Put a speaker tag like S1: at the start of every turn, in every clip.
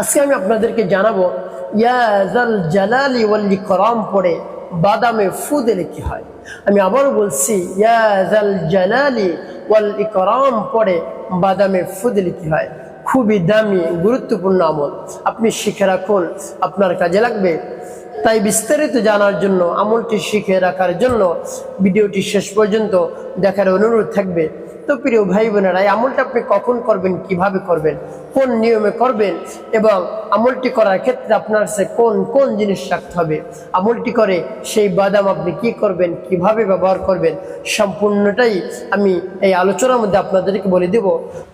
S1: আজকে আমি আপনাদেরকে জানাব জালালি করম পড়ে বাদামে ফু দিলে কি হয়? আমি আবারও বলছি ইয়াজাল জালালি ওয়াল ইকরাম পড়ে বাদামে ফু দিলে কি হয়? খুবই দামি, গুরুত্বপূর্ণ আমল। আপনি শিখে রাখুন, আপনার কাজে লাগবে। তাই বিস্তারিত জানার জন্য, আমলটি শিখে রাখার জন্য, ভিডিওটি শেষ পর্যন্ত দেখার অনুরোধ থাকবে। তো প্রিয় ভাই বোনেরা, এই আমলটা আপনি কখন করবেন, কীভাবে করবেন, কোন নিয়মে করবেন এবং আমলটি করার ক্ষেত্রে আপনার সে কোন কোন জিনিস রাখতে হবে? আমলটি করে সেই বাদাম আপনি কি করবেন, কীভাবে ব্যবহার করবেন, সম্পূর্ণটাই আমি এই আলোচনার মধ্যে আপনাদেরকে বলে দেব।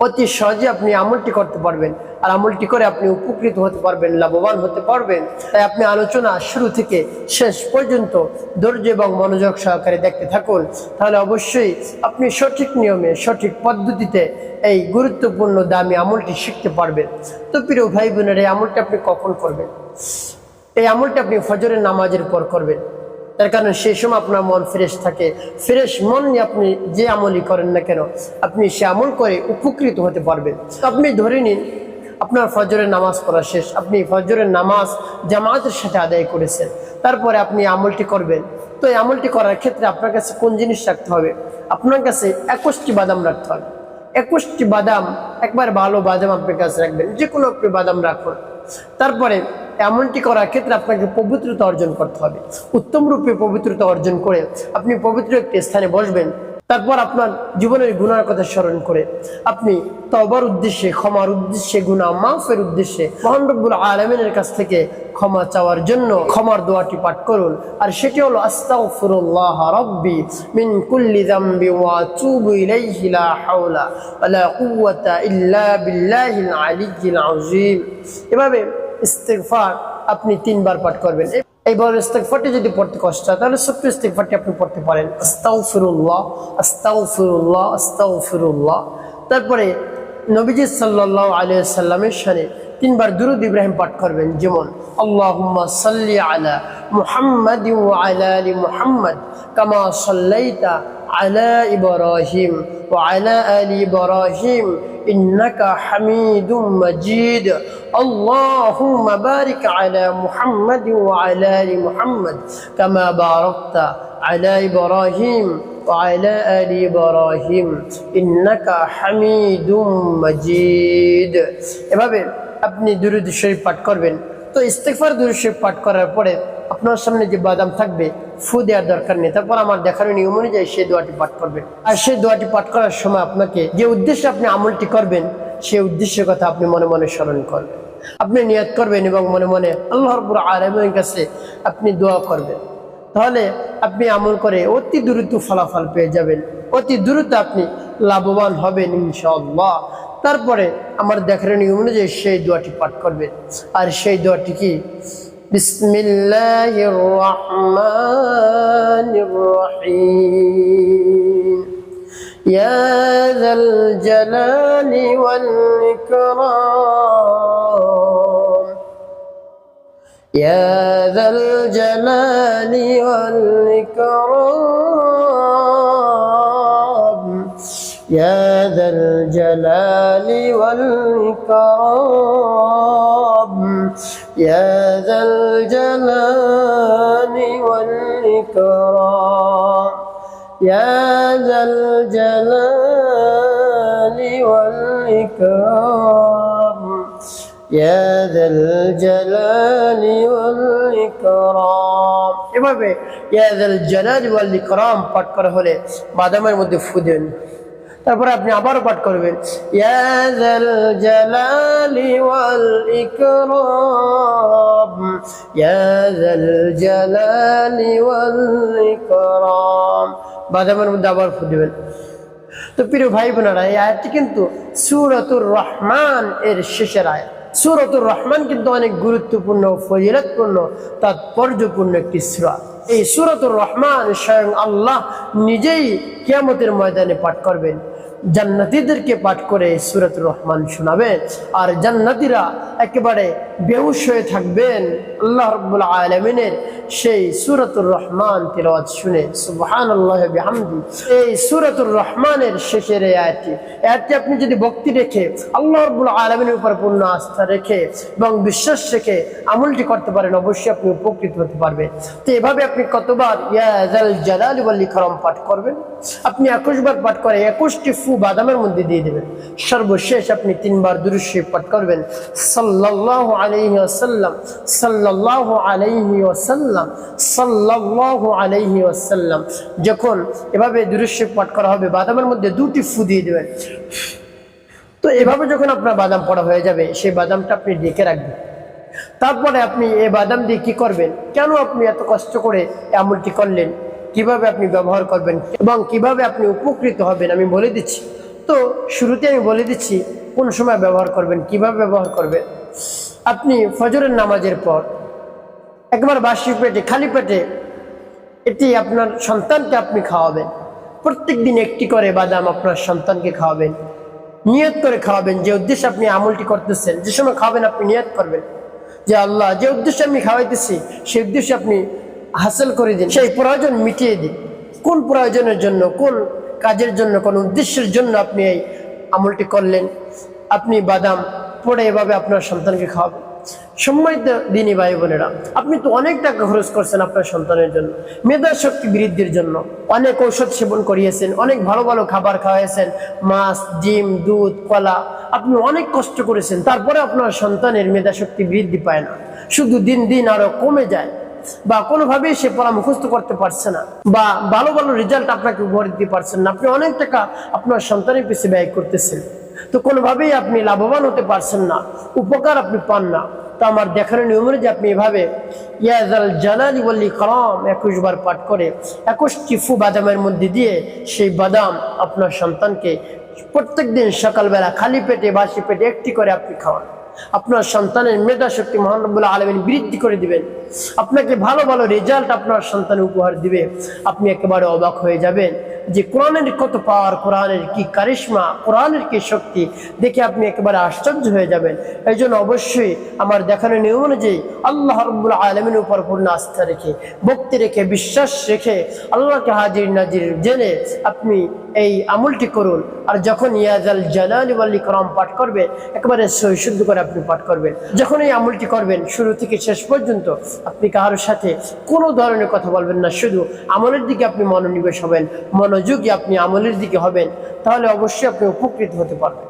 S1: অতি সহজে আপনি আমলটি করতে পারবেন। আর আমলটি করে আপনি উপকৃত হতে পারবেন, লাভবান হতে পারবেন। তাই আপনি আলোচনা শুরু থেকে শেষ পর্যন্ত ধৈর্য এবং মনোযোগ সহকারে দেখতে থাকুন। তাহলে অবশ্যই আপনি সঠিক নিয়মে, সঠিক পদ্ধতিতে এই গুরুত্বপূর্ণ দামি আমলটি শিখতে পারবেন। তো প্রিয় ভাই বোনের এই আমলটি আপনি কখন করবেন? এই আমলটি আপনি ফজরের নামাজের পর করবেন। তার কারণে সেই সময় আপনার মন ফ্রেশ থাকে। ফ্রেশ মন নিয়ে আপনি যে আমলই করেন না কেন, আপনি সে আমল করে উপকৃত হতে পারবেন। আপনি ধরে নিন আপনার ফজরের নামাজ পড়া শেষ। আপনি ফজরের নামাজ জামাতের সাথে আদায় করেছেন। তারপরে আপনি আমলটি করবেন। তো এই আমলটি করার ক্ষেত্রে আপনার কাছে কোন জিনিস রাখতে হবে? আপনার কাছে একুশটি বাদাম রাখতে হবে। একুশটি বাদাম, একবার ভালো বাদাম আপনার কাছে রাখবেন। যে কোনো আপনি বাদাম রাখুন। তারপরে এমনটি করার ক্ষেত্রে আপনাকে পবিত্রতা অর্জন করতে হবে। উত্তম রূপে পবিত্রতা অর্জন করে আপনি পবিত্র একটি স্থানে বসবেন। তারপর আপনার জীবনের গুণার কথা স্মরণ করে আপনি তবার উদ্দেশ্যে, ক্ষমার উদ্দেশ্যে গুণা মাফের উদ্দেশ্যে মহান রব্বুল আলমিনের কাছ থেকে ক্ষমা চাওয়ার জন্য ক্ষমার দোয়াটি পাঠ করুন। আর সেটি হলো, আস্তাগফিরুল্লাহ রব্বি মিন কুল্লি যামবি ওয়া আতুবু ইলাইহি লা হাওলা ওয়ালা কুওয়াতা ইল্লা বিল্লাহিল আলিয়্যিল আযীম। এভাবে ইস্তেগফার আপনি তিনবার পাঠ করবেন। এই বড় ইস্তেগফারটি যদি পড়তে কষ্ট হয়, তাহলে ছোট্ট ইস্তেগফারটি আপনি পড়তে পারেন। আস্তাগফিরুল্লাহ আস্তাগফিরুল্লাহ আস্তাগফিরুল্লাহ। তারপরে নবীজি সাল্লাল্লাহু আলাইহি সাল্লামের শানে তিনবার দুরুদ ইব্রাহিম পাঠ করবেন, যেমন, আল্লাহুম্মা সাল্লি আলা আলা আলি মুহাম্মাদ কামা সাল্লাইতা আলা ইব্রাহিম ওয়া আলা আলি ইব্রাহিম إنك حميد مجيد اللهم بارك على محمد وعلى آل محمد كما باركت على إبراهيم وعلى آل إبراهيم إنك حميد مجيد এভাবে আপনি দুরুদ শরীফ পাঠ করবেন তো ইস্তেগফার দুরুদ শরীফ পাঠ করার পরে আপনার সামনে যে বাদাম থাকবে, ফু দেওয়ার দরকার নেই। তারপর আমার দেখার নিয়ম অনুযায়ী সেই দোয়াটি পাঠ করবেন আর সেই দোয়াটি পাঠ করার সময় আপনাকে যে উদ্দেশ্যে আপনি আমলটি করবেন সেই উদ্দেশ্যের কথা আপনি মনে মনে স্মরণ করবেন। আপনি নিয়াত করবেন এবং মনে মনে আল্লাহর আলমের কাছে আপনি দোয়া করবেন। তাহলে আপনি আমল করে অতি দ্রুত ফলাফল পেয়ে যাবেন। অতি দ্রুত আপনি লাভবান হবেন ইনশাআল্লাহ। তারপরে আমার দেখার নিয়ম অনুযায়ী সেই দোয়াটি পাঠ করবেন। আর সেই দোয়াটি কি? بسم الله الرحمن الرحيم. يا ذا الجلال والإكرام. يا ذا الجلال والإكرام. يا ذا الجلال والإكرام. يا ذا الجلال والإكرام يا ذا الجلال والإكرام يا ذا الجلال والإكرام এভাবে ইয়াদাল জালাল ওয়াল ইকরাম পাঠ করা হলে বাদামের মধ্যে ফু দেন তারপরে আপনি আবারও পাঠ করবেন। ইকরাম। বাদামের মধ্যে আবার ফু তো প্রিয় ভাই বোনেরা, এই আয়াতটি কিন্তু সুরতুর রহমান এর শেষের আয়াত। সুরতুর রহমান কিন্তু অনেক গুরুত্বপূর্ণ, ফজিলতপূর্ণ, তাৎপর্যপূর্ণ একটি সুরা। এই সুরতুর রহমান স্বয়ং আল্লাহ নিজেই কিয়ামতের ময়দানে পাঠ করবেন। জান্নাতিদেরকে পাঠ করে সুরত রহমান শোনাবেন আর জান্নাতিরা একেবারে বেহুশ হয়ে থাকবেন। আল্লাহ রব্বুল আলমিনের সেই সুরতুর রহমান তিলওয়াত শুনে। সুবহান আল্লাহ বিহামদি। এই সুরতুর রহমানের শেষের এই আয়াতটি আয়াতটি আপনি যদি ভক্তি রেখে আল্লাহ রব্বুল আলমিনের উপর পূর্ণ আস্থা রেখে এবং বিশ্বাস রেখে আমলটি করতে পারেন, অবশ্যই আপনি উপকৃত হতে পারবেন। তো এভাবে আপনি কতবার ইয়াজাল জালাল করম পাঠ করবেন? আপনি একুশবার পাঠ করে একুশটি ফু বাদামের মধ্যে দিয়ে দেবেন। সর্বশেষ আপনি তিনবার দুরুশি পাঠ করবেন। সাল্লাল্লাহু আলাইহি ওয়াসাল্লাম, সাল্লাল্লাহু আলাইহি ওয়াসাল্লাম, সাল্লাল্লাহু আলাইহি ওয়াসাল্লাম। যখন এভাবে দুরুশি পাঠ করা হবে, বাদামের মধ্যে দুটি ফু দিয়ে দেবেন। তো এভাবে যখন আপনার বাদাম পড়া হয়ে যাবে, সেই বাদামটা আপনি ডেকে রাখবেন। তারপরে আপনি এই বাদাম দিয়ে কি করবেন? কেন আপনি এত কষ্ট করে এই আমলটি করলেন? কীভাবে আপনি ব্যবহার করবেন এবং কীভাবে আপনি উপকৃত হবেন আমি বলে দিচ্ছি। তো শুরুতে আমি বলে দিচ্ছি কোন সময় ব্যবহার করবেন, কীভাবে ব্যবহার করবেন। আপনি ফজরের নামাজের পর একবার বাসি পেটে, খালি পেটে এটি আপনার সন্তানকে আপনি খাওয়াবেন। প্রত্যেক দিন একটি করে বাদাম আপনার সন্তানকে খাওয়াবেন। নিয়ত করে খাওয়াবেন, যে উদ্দেশ্যে আপনি আমলটি করতেছেন, যে সময় খাওয়াবেন আপনি নিয়ত করবেন। যে আল্লাহ, যে উদ্দেশ্যে আমি খাওয়াইতেছি, সেই উদ্দেশ্যে আপনি হাসিল করে দিন। সেই প্রয়োজন মিটিয়ে দিন। কোন প্রয়োজনের জন্য, কোন কাজের জন্য, কোন উদ্দেশ্যের জন্য আপনি এই আমলটি করলেন? আপনি বাদাম পড়ে এভাবে আপনার সন্তানকে খাওয়াবেন। সম্মানিত দিনী ভাই বোনেরা, আপনি তো অনেক টাকা খরচ করছেন আপনার সন্তানের জন্য। মেধা শক্তি বৃদ্ধির জন্য। অনেক ঔষধ সেবন করিয়েছেন, অনেক ভালো ভালো খাবার খাওয়াইছেন, মাছ, ডিম, দুধ, কলা। আপনি অনেক কষ্ট করেছেন, তারপরে আপনার সন্তানের মেধা শক্তি বৃদ্ধি পায় না। শুধু দিন দিন আরও কমে যায়। বা কোনোভাবেই সে পড়া মুখস্থ করতে পারছে না, বা ভালো ভালো রেজাল্ট আপনাকে উপহার দিতে পারছেন না। আপনি অনেক টাকা আপনার সন্তানের পিছিয়ে ব্যয় করতেছেন। তো কোনোভাবেই আপনি লাভবান হতে পারছেন না, উপকার আপনি পান না। তো আমার দেখানোর নিয়ম যে আপনি এভাবে ইয়াজাল জালালি ওয়াল্লি কালাম একুশ বার পাঠ করে একুশ ফু বাদামের মধ্যে দিয়ে সেই বাদাম আপনার সন্তানকে প্রত্যেক দিন সকালবেলা খালি পেটে, বাসি পেটে একটি করে আপনি খাওয়ান। আপনার সন্তানের মেধা শক্তি মহানবুল্লাহ আলমিন বৃদ্ধি করে দিবেন। আপনাকে ভালো ভালো রেজাল্ট আপনার সন্তান উপহার দিবে। আপনি একেবারে অবাক হয়ে যাবেন। যে কোরআনের কত পাওয়ার, কোরআনের কি কারিশ্মা, কোরআনের কি শক্তি, দেখে আপনি একেবারে আশ্চর্য হয়ে যাবেন। এই জন্য অবশ্যই আমার দেখানো নিয়ম অনুযায়ী আল্লাহ রব্বুল আলমিনের উপর পূর্ণ আস্থা রেখে, ভক্তি রেখে, বিশ্বাস রেখে আল্লাহকে হাজির নাজির জেনে আপনি এই আমলটি করুন। আর যখন ইয়াজাল জালাল ওয়াল্লি করম পাঠ করবে একেবারে শুদ্ধ করে আপনি পাঠ করবেন। যখন এই আমলটি করবেন, শুরু থেকে শেষ পর্যন্ত আপনি কারোর সাথে কোনো ধরনের কথা বলবেন না। শুধু আমলের দিকে আপনি মনোনিবেশ হবেন মনোযোগী আপনি আমলের দিকে হবেন তাহলে অবশ্যই আপনি উপকৃত হতে পারবেন।